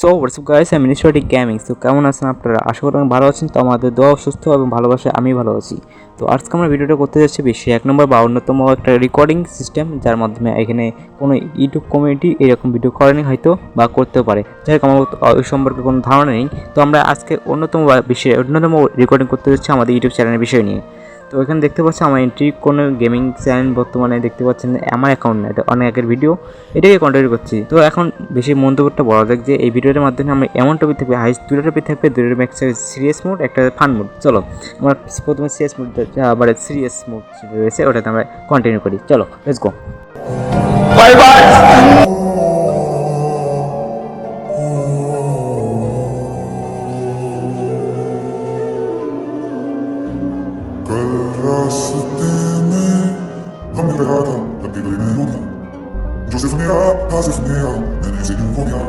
So WhatsApp guys আমি নিশ্চয়ই gaming তো কেমন আছেন আপনারা? আশা করি ভালো আছেন। তো আমাদের দোয়া সুস্থ এবং ভালোবাসে আমি ভালো আছি। তো আজকে আমরা ভিডিওটা করতে যাচ্ছি বিশ্বের এক নম্বর বা অন্যতম একটা রেকর্ডিং সিস্টেম যার মাধ্যমে এখানে কোনো ইউটিউব কমিউনিটি এরকম ভিডিও করেনি হয়তো বা করতেও পারে। যাই হোক, আমার ওই সম্পর্কে কোনো ধারণা নেই। তো আমরা আজকে অন্যতম বিশ্বের অন্যতম রেকর্ডিং করতে যাচ্ছি আমাদের ইউটিউব চ্যানেলের বিষয় নিয়ে। তো এখানে দেখতে পাচ্ছি আমার এন্ট্রি কোনো গেমিং চ্যানেল বর্তমানে দেখতে পাচ্ছেন আমার অ্যাকাউন্ট না, এটা অনেক আগের ভিডিও এটাকে কন্টিনিউ করছি। তো এখন বেশি মন্তব্যটা বলা যাক যে এই ভিডিওর মাধ্যমে আমরা এমন টপিক থাকবে হাই দুটো টপিক থাকবে, দুটো ম্যাক্স সিরিয়াস মোড একটা ফান মোড চলো, আমরা প্রথমে সিরিয়াস মোড আবার সিরিয়াস মোড রয়েছে, ওটাতে আমরা কন্টিনিউ করি। চলো লেটস গো कल रास्ते में हम मिल रहा था तब भी कोई मैं हो गया जो सिर्फ मेरा था सिर्फ मेरा मैंने इसे क्यों खो दिया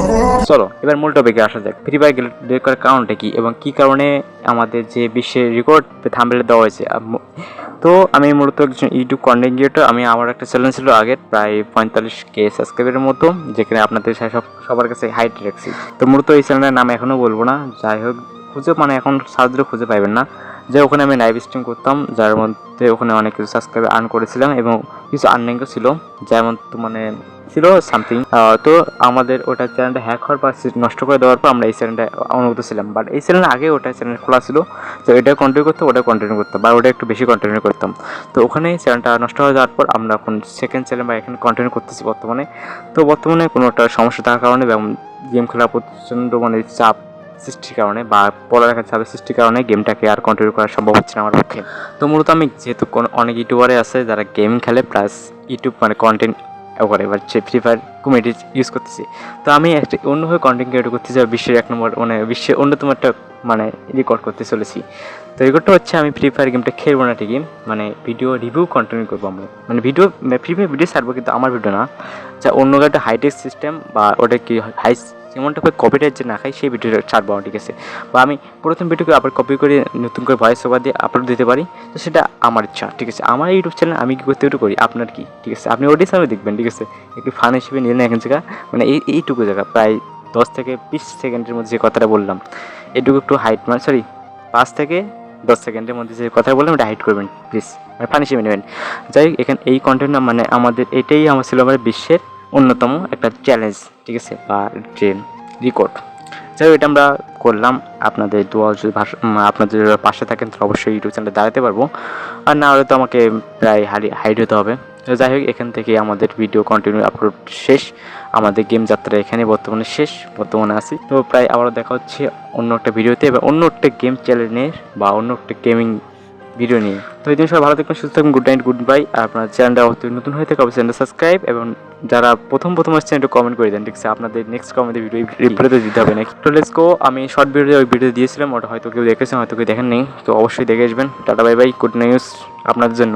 हाँ, চলো এবার মূল টপিকে আসা যাক ফ্রি ফায়ার ডিলিট করার কারণটা কি এবং কি কারণে আমাদের যে বিশ্বের রেকর্ড থাম্বেলে দেওয়া হয়েছে আম- তো আমি মূলত একজন ইউটিউব কন্টেন্ট ক্রিয়েটর আমি আমার একটা চ্যানেল ছিল আগের প্রায় পঁয়তাল্লিশ কে সাবস্ক্রাইবের মতো যেখানে আপনাদের সাথে সব সবার কাছে হাইট রাখছি তো মূলত এই চ্যানেলের নাম এখনও বলবো না যাই হোক খুঁজে মানে এখন সার্চ দিলে খুঁজে পাইবেন না যে ওখানে আমি লাইভ স্ট্রিম করতাম, যার মধ্যে ওখানে অনেক কিছু সাবস্ক্রাইবার আর্ন করেছিলাম এবং কিছু আর্নিংও ছিল মধ্যে মানে ছিল সামথিং তো আমাদের ওটা চ্যানেলটা হ্যাক হওয়ার পর নষ্ট করে দেওয়ার পর আমরা এই চ্যানেলটা অনুভূত ছিলাম। বাট এই চ্যানেল আগে ওটা চ্যানেল খোলা ছিল তো এটা কন্টিনিউ করতাম, ওটা কন্টিনিউ করতাম, বা ওটা একটু বেশি কন্টিনিউ করতাম। তো ওখানে চ্যানেলটা নষ্ট হয়ে যাওয়ার পর আমরা এখন সেকেন্ড চ্যানেল বা এখানে কন্টিনিউ করতেছি বর্তমানে। তো বর্তমানে কোনো একটা সমস্যা থাকার কারণে গেম খেলা প্রচণ্ড মানে চাপ সৃষ্টির কারণে বা পড়ালেখার চাপের সৃষ্টির কারণে গেমটাকে আর কন্টিনিউ করা সম্ভব হচ্ছে না আমার পক্ষে। তো মূলত আমি যেহেতু কোনো অনেক ইউটিউবারে আছে যারা গেম খেলে প্লাস ইউটিউব মানে কন্টেন্ট করে এবার সে ফ্রি ফায়ার কমেডি ইউজ করতেছি। তো আমি একটা অন্যভাবে কন্টেন্ট ক্রিয়েট করতেছি বিশ্বের এক নম্বর মানে বিশ্বের অন্যতম একটা মানে রেকর্ড করতে চলেছি। তো রেকর্ডটা হচ্ছে আমি ফ্রি ফায়ার গেমটা খেলব না ঠিকই মানে ভিডিও রিভিউ কন্টিনিউ করব আমরা মানে ভিডিও ফ্রি ফায়ার ভিডিও ছাড়বো কিন্তু আমার ভিডিও না। যা অন্য একটা হাইটেক সিস্টেম বা ওটা কি হাই যেমনটা কপিটাইট যে না খাই, সেই ভিডিওটা ছাড়বো ঠিক আছে? বা আমি প্রথম ভিডিওকে আবার কপি করে নতুন করে ভয়েস ওভার দিয়ে আপলোড দিতে পারি, তো সেটা আমার ইচ্ছা, ঠিক আছে? আমার ইউটিউব চ্যানেল আমি কী করতে একটু করি আপনার কি? ঠিক আছে? আপনি ওটি হিসাবে দেখবেন, ঠিক আছে? একটু ফান হিসেবে নিলেন এখন জায়গা মানে এই, এইটুকু জায়গা, প্রায় দশ থেকে বিশ সেকেন্ডের মধ্যে যে কথাটা বললাম, এটুকু একটু হাইট মানে সরি পাঁচ থেকে দশ সেকেন্ডের মধ্যে যে কথা বললাম, এটা হাইট করবেন প্লিজ মানে ফান হিসেবে নেবেন। যাই হোক, এখানে, এই কন্টেন্ট মানে আমাদের, এটাই আমার ছিল আমার বিশ্বের অন্যতম একটা চ্যালেঞ্জ ঠিক আছে, বা যে রেকর্ড যাই হোক, এটা আমরা করলাম। আপনাদের দোয়া যদি ভাষা আপনাদের পাশে থাকেন তো অবশ্যই ইউটিউব চ্যানেলে দাঁড়াতে পারব। আর না হলে তো আমাকে প্রায় হারি হাইড হতে হবে। তো যাই হোক, এখান থেকে আমাদের ভিডিও কন্টিনিউ আপলোড শেষ। আমাদের গেম যাত্রা এখানে বর্তমানে শেষ, বর্তমানে আছি। তো প্রায় আবারও দেখা হচ্ছে অন্য একটা ভিডিওতে বা অন্য একটা গেম চ্যানেলের বা অন্য একটা গেমিং ভিডিও নিয়ে। তো এই দিন সবাই ভালো থাকবেন সুস্থ থাকবেন গুড নাইট গুড বাই আর আপনার চ্যানেলটা অবশ্যই নতুন হয়ে থাকে অবশ্যই চ্যানেলটা সাবস্ক্রাইব এবং যারা প্রথম প্রথম আসছেন একটু কমেন্ট করে দেন ঠিক আছে? আপনাদের নেক্সট কমেন্টে ভিডিও রিপ্লাইতে দিতে হবে নাকি? তো লেটস গো আমি শর্ট ভিডিও ওই ভিডিও দিয়েছিলাম ওটা হয়তো কেউ দেখেছেন হয়তো কেউ দেখেন নেই। তো অবশ্যই দেখে আসবেন। Tata bye bye good news আপনাদের জন্য।